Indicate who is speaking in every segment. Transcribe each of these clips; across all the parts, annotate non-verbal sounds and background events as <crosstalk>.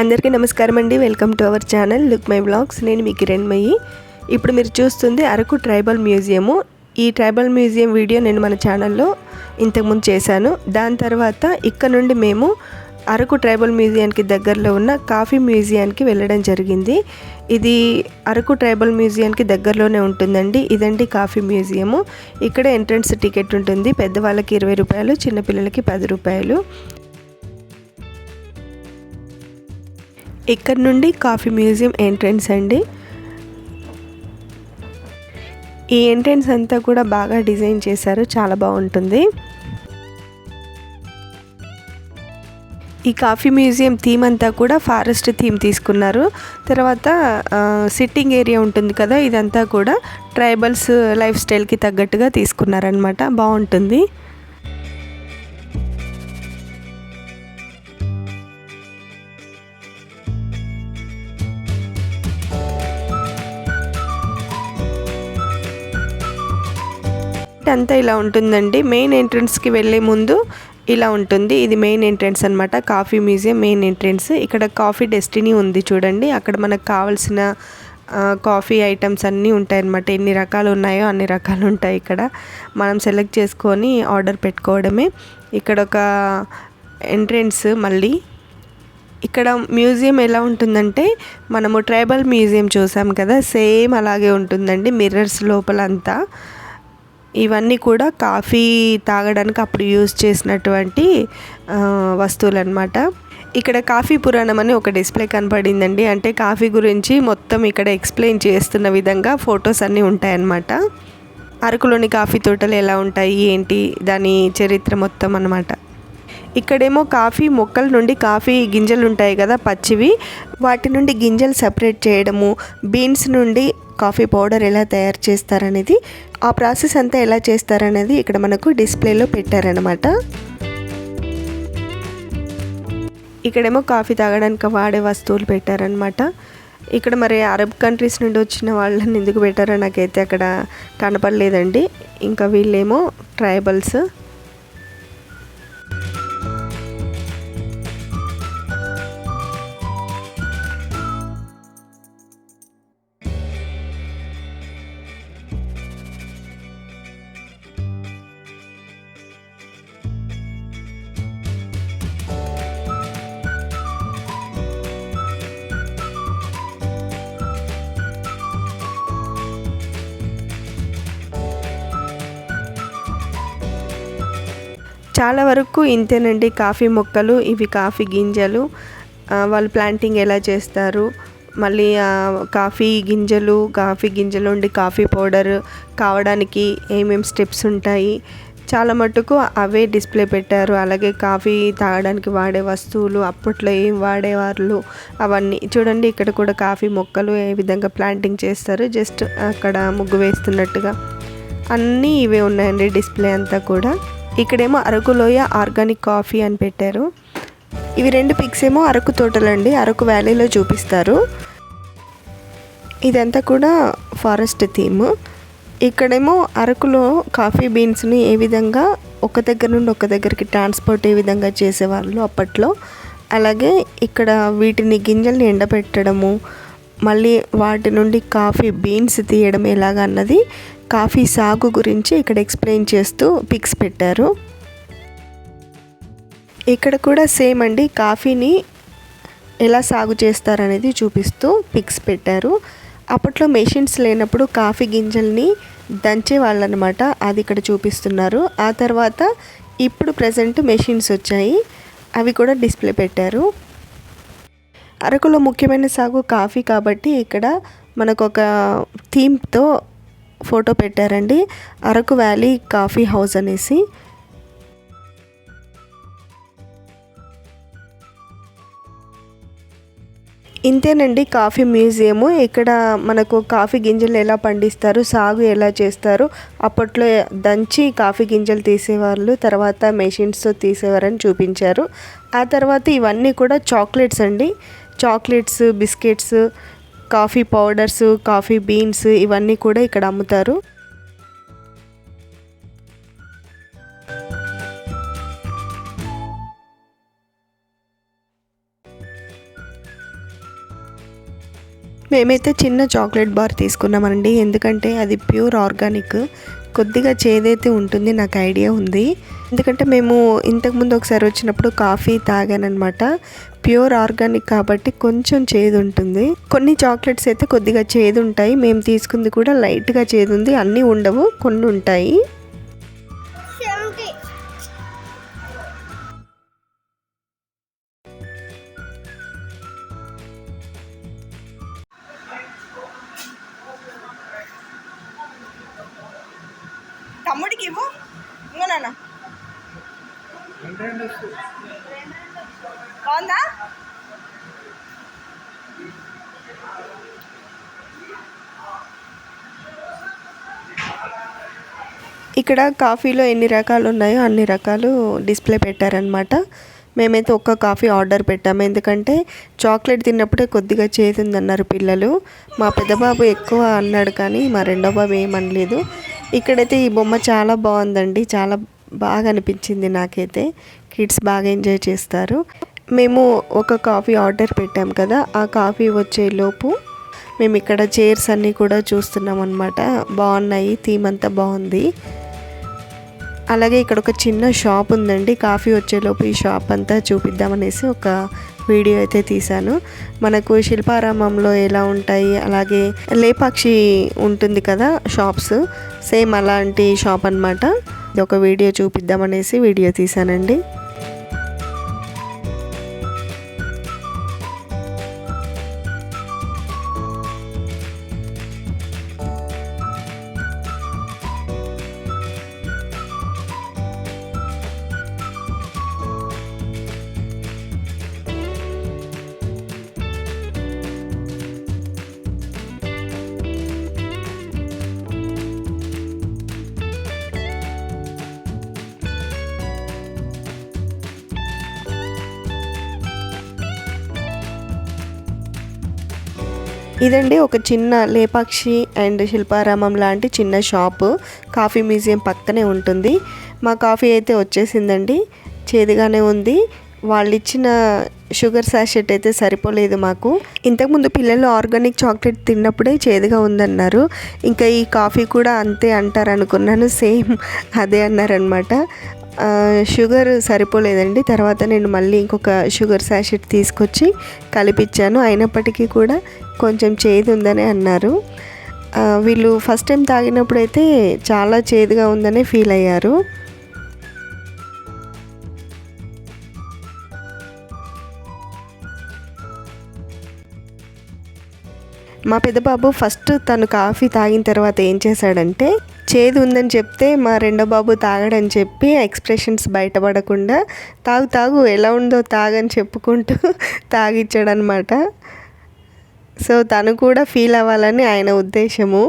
Speaker 1: అందరికీ నమస్కారం అండి. Welcome to our channel look my blogs నేను మీ కిరణ్మయి ఇప్పుడు మీరు చూస్తుంది అరకు ట్రైబల్ మ్యూజియము. ఈ ట్రైబల్ మ్యూజియం వీడియో నేను మన ఛానల్లో ఇంతకుముందు చేశాను. దాని తర్వాత ఇక్కడ నుండి మేము అరకు ట్రైబల్ మ్యూజియానికి దగ్గరలో ఉన్న కాఫీ మ్యూజియానికి వెళ్ళడం జరిగింది. ఇది అరకు ట్రైబల్ మ్యూజియానికి దగ్గరలోనే ఉంటుందండి. ఇదండి కాఫీ మ్యూజియము. ఇక్కడ ఎంట్రన్స్ టికెట్ ఉంటుంది. పెద్దవాళ్ళకి ఇరవై రూపాయలు చిన్నపిల్లలకి పది రూపాయలు. ఇక్కడ నుండి కాఫీ మ్యూజియం ఎంట్రన్స్ అండి. ఈ ఎంట్రన్స్ అంతా కూడా బాగా డిజైన్ చేశారు. చాలా బాగుంటుంది. ఈ కాఫీ మ్యూజియం థీమ్ అంతా కూడా ఫారెస్ట్ థీమ్ తీసుకున్నారు. తర్వాత సిట్టింగ్ ఏరియా ఉంటుంది కదా ఇదంతా కూడా ట్రైబల్స్ లైఫ్ స్టైల్కి తగ్గట్టుగా తీసుకున్నారనమాట బాగుంటుంది. అంతా ఇలా ఉంటుందండి. మెయిన్ ఎంట్రన్స్కి వెళ్ళే ముందు ఇలా ఉంటుంది. ఇది మెయిన్ ఎంట్రన్స్ అనమాట కాఫీ మ్యూజియం మెయిన్ ఎంట్రన్స్. ఇక్కడ కాఫీ డెస్టినీ ఉంది చూడండి. అక్కడ మనకు కావాల్సిన కాఫీ ఐటమ్స్ అన్నీ ఉంటాయన్నమాట. ఎన్ని రకాలు ఉన్నాయో అన్ని రకాలు ఉంటాయి ఇక్కడ. మనం సెలెక్ట్ చేసుకొని ఆర్డర్ పెట్టుకోవడమే. ఇక్కడ ఒక ఎంట్రన్స్ మళ్ళీ. ఇక్కడ మ్యూజియం ఎలా ఉంటుందంటే మనము ట్రైబల్ మ్యూజియం చూసాం కదా సేమ్ అలాగే ఉంటుందండి. మిర్రర్స్ లోపలంతా. ఇవన్నీ కూడా కాఫీ తాగడానికి అప్పుడు యూజ్ చేసినటువంటి వస్తువులు అనమాట ఇక్కడ కాఫీ పురాణం అని ఒక డిస్ప్లే కనపడిందండి. అంటే కాఫీ గురించి మొత్తం ఇక్కడ ఎక్స్ప్లెయిన్ చేస్తున్న విధంగా ఫొటోస్ అన్నీ ఉంటాయన్నమాట. అరకులోని కాఫీ తోటలు ఎలా ఉంటాయి ఏంటి దాని చరిత్ర మొత్తం అనమాట ఇక్కడేమో కాఫీ మొక్కల నుండి కాఫీ గింజలు ఉంటాయి కదా పచ్చివి. వాటి నుండి గింజలు సపరేట్ చేయడము బీన్స్ నుండి కాఫీ పౌడర్ ఎలా తయారు చేస్తారనేది ఆ ప్రాసెస్ అంతా ఎలా చేస్తారనేది ఇక్కడ మనకు డిస్ప్లేలో పెట్టారనమాట ఇక్కడేమో కాఫీ తాగడానికి వాడే వస్తువులు పెట్టారనమాట ఇక్కడ మరి అరబ్ కంట్రీస్ నుండి వచ్చిన వాళ్ళని ఎందుకు పెట్టారో నాకైతే అక్కడ కనపడలేదండి. ఇంకా వీళ్ళేమో ట్రైబల్స్. చాలా వరకు ఇంతేనండి. కాఫీ మొక్కలు ఇవి కాఫీ గింజలు. వాళ్ళు ప్లాంటింగ్ ఎలా చేస్తారు? మళ్ళీ కాఫీ గింజలు కాఫీ గింజలు ఉండి కాఫీ పౌడర్ కావడానికి ఏమేమి స్టెప్స్ ఉంటాయి? చాలా మటుకు అవే డిస్ప్లే పెట్టారు. అలాగే కాఫీ తాగడానికి వాడే వస్తువులు అప్పట్లో ఏం వాడేవాళ్ళు అవన్నీ. చూడండి ఇక్కడ కూడా కాఫీ మొక్కలు ఏ విధంగా ప్లాంటింగ్ చేస్తారు. జస్ట్ అక్కడ ముగ్గు వేస్తున్నట్టుగా. అన్నీ ఇవే ఉన్నాయండి డిస్ప్లే అంతా కూడా. ఇక్కడేమో అరకులోయ ఆర్గానిక్ కాఫీ అని పెట్టారు. ఇవి రెండు పిక్స్ ఏమో అరకు తోటలండి అరకు వ్యాలీలో చూపిస్తారు. ఇదంతా కూడా ఫారెస్ట్ థీమ్. ఇక్కడేమో అరకులో కాఫీ బీన్స్ని ఏ విధంగా ఒక దగ్గర నుండి ఒక దగ్గరికి ట్రాన్స్పోర్ట్ ఏ విధంగా చేసేవాళ్ళు అప్పట్లో. అలాగే ఇక్కడ వీటిని గింజల్ని ఎండబెట్టడము మళ్ళీ వాటి నుండి కాఫీ బీన్స్ తీయడం ఎలాగ అన్నది కాఫీ సాగు గురించి ఇక్కడ ఎక్స్ప్లెయిన్ చేస్తూ పిక్స్ పెట్టారు. ఇక్కడ కూడా సేమ్ అండి కాఫీని ఎలా సాగు చేస్తారనేది చూపిస్తూ పిక్స్ పెట్టారు. అప్పట్లో మెషిన్స్ లేనప్పుడు కాఫీ గింజల్ని దంచేవాళ్ళనమాట అది ఇక్కడ చూపిస్తున్నారు. ఆ తర్వాత ఇప్పుడు ప్రజెంట్ మెషిన్స్ వచ్చాయి అవి కూడా డిస్ప్లే పెట్టారు. అరకులో ముఖ్యమైన సాగు కాఫీ కాబట్టి ఇక్కడ మనకు ఒక థీమ్తో ఫోటో పెట్టారండి. అరకు వ్యాలీ కాఫీ హౌస్ అనేసి. ఇంతేనండి కాఫీ మ్యూజియము. ఇక్కడ మనకు కాఫీ గింజలు ఎలా పండిస్తారు సాగు ఎలా చేస్తారు అప్పట్లో దంచి కాఫీ గింజలు తీసేవాళ్ళు తర్వాత మెషిన్స్తో తీసేవారని చూపించారు. ఆ తర్వాత ఇవన్నీ కూడా చాక్లెట్స్ అండి. Chocolates biscuits coffee powders coffee beans ఇవన్నీ కూడా ఇక్కడ అమ్ముతారు. మేమైతే చిన్న చాక్లెట్ బార్ తీసుకున్నామండి. ఎందుకంటే అది ప్యూర్ ఆర్గానిక్. కొద్దిగా చేదైతే ఉంటుంది నాకు ఐడియా ఉంది. ఎందుకంటే మేము ఇంతకుముందు ఒకసారి వచ్చినప్పుడు కాఫీ తాగానమాట ప్యూర్ ఆర్గానిక్ కాబట్టి కొంచెం చేదు ఉంటుంది కొన్ని చాక్లెట్స్ అయితే కొద్దిగా చేదు ఉంటాయి మేము తీసుకుంది కూడా లైట్గా చేదు ఉంది అన్నీ ఉండవు కొన్ని ఉంటాయి. ఇవ్వు. ఇంకో నాన్న. బాగుందా? ఇక్కడ కాఫీలో ఎన్ని రకాలు ఉన్నాయో అన్ని రకాలు డిస్ప్లే పెట్టారనమాట మేమైతే ఒక్క కాఫీ ఆర్డర్ పెట్టాము. ఎందుకంటే చాక్లెట్ తిన్నప్పుడే కొద్దిగా చేతుందన్నారు పిల్లలు. మా పెద్ద బాబు ఎక్కువ అన్నాడు కానీ మా రెండో బాబు ఏమనలేదు ఇక్కడైతే ఈ బొమ్మ చాలా బాగుందండి. చాలా బాగా అనిపించింది నాకైతే. కిడ్స్ బాగా ఎంజాయ్ చేస్తారు. మేము ఒక కాఫీ ఆర్డర్ పెట్టాం కదా ఆ కాఫీ వచ్చే లోపు మేము ఇక్కడ చైర్స్ అన్నీ కూడా చూస్తున్నాం అనమాట బాగున్నాయి థీమ్ అంతా బాగుంది. అలాగే ఇక్కడ ఒక చిన్న షాప్ ఉందండి. కాఫీ వచ్చేలోపు ఈ షాప్ అంతా చూపిద్దామనేసి ఒక వీడియో అయితే తీశాను. మనకు శిల్పారామంలో ఎలా ఉంటాయి అలాగే లేపాక్షి ఉంటుంది కదా షాప్స్ సేమ్ అలాంటి షాప్ అనమాట ఇది ఒక వీడియో చూపిద్దామనేసి వీడియో తీశానండి. ఇదండి ఒక చిన్న లేపాక్షి అండ్ శిల్పారామం లాంటి చిన్న షాపు. కాఫీ మ్యూజియం పక్కనే ఉంటుంది. మా కాఫీ అయితే వచ్చేసిందండి. చేదుగానే ఉంది. వాళ్ళు ఇచ్చిన షుగర్ శాషెట్ అయితే సరిపోలేదు మాకు. ఇంతకుముందు పిల్లలు ఆర్గానిక్ చాక్లెట్ తిన్నప్పుడే చేదుగా ఉందన్నారు. ఇంకా ఈ కాఫీ కూడా అంతే అంటారు అనుకున్నాను సేమ్ అదే అన్నారనమాట షుగర్ సరిపోలేదండి. తర్వాత నేను మళ్ళీ ఇంకొక షుగర్ సాషెట్ తీసుకొచ్చి కలిపించాను అయినప్పటికీ కూడా కొంచెం చేదు ఉందని అన్నారు. వీళ్ళు ఫస్ట్ టైం తాగినప్పుడు అయితే చాలా చేదుగా ఉందని ఫీల్ అయ్యారు. మా పెద్దబాబు ఫస్ట్ తను కాఫీ తాగిన తర్వాత ఏం చేశాడంటే చేదు ఉందని చెప్తే మా రెండో బాబు తాగడని చెప్పి ఎక్స్ప్రెషన్స్ బయటపడకుండా తాగు తాగు ఎలా ఉందో తాగని చెప్పుకుంటూ <laughs> తాగిచ్చాడనమాట సో తను కూడా ఫీల్ అవ్వాలని ఆయన ఉద్దేశము.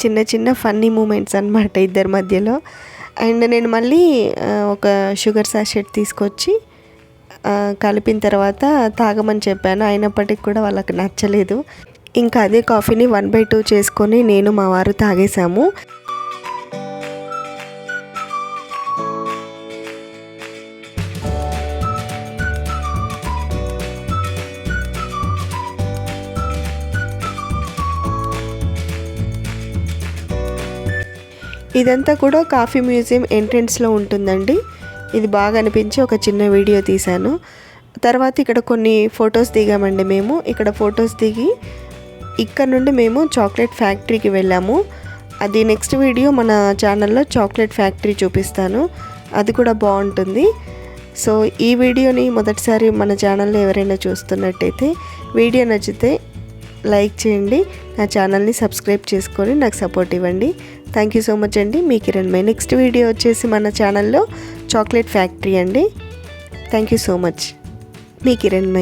Speaker 1: చిన్న చిన్న ఫన్నీ మూమెంట్స్ అనమాట ఇద్దరి మధ్యలో. అండ్ నేను మళ్ళీ ఒక షుగర్ సాషెట్ తీసుకొచ్చి కలిపిన తర్వాత తాగమని చెప్పాను. అయినప్పటికీ కూడా వాళ్ళకి నచ్చలేదు. ఇంకా అదే కాఫీని వన్ బై టూ చేసుకొని నేను మా వారు తాగేసాము ఇదంతా కూడా కాఫీ మ్యూజియం ఎంట్రెన్స్లో ఉంటుందండి. ఇది బాగా అనిపించి ఒక చిన్న వీడియో తీశాను. తర్వాత ఇక్కడ కొన్ని ఫొటోస్ దిగామండి మేము. ఇక్కడ ఫొటోస్ దిగి ఇక్కడ నుండి మేము చాక్లెట్ ఫ్యాక్టరీకి వెళ్ళాము. అది నెక్స్ట్ వీడియో మన ఛానల్లో చాక్లెట్ ఫ్యాక్టరీ చూపిస్తాను. అది కూడా బాగుంటుంది. సో ఈ వీడియోని మొదటిసారి మన ఛానల్లో ఎవరైనా చూస్తున్నట్టయితే వీడియో నచ్చితే లైక్ చేయండి. నా ఛానల్ని సబ్స్క్రైబ్ చేసుకొని నాకు సపోర్ట్ ఇవ్వండి. థ్యాంక్ యూ సో మచ్ అండి. మీ కిరణ్ మై. నెక్స్ట్ వీడియో వచ్చేసి మన ఛానల్లో చాక్లెట్ ఫ్యాక్టరీ అండి. థ్యాంక్ యూ సో మచ్ మీ కిరణ్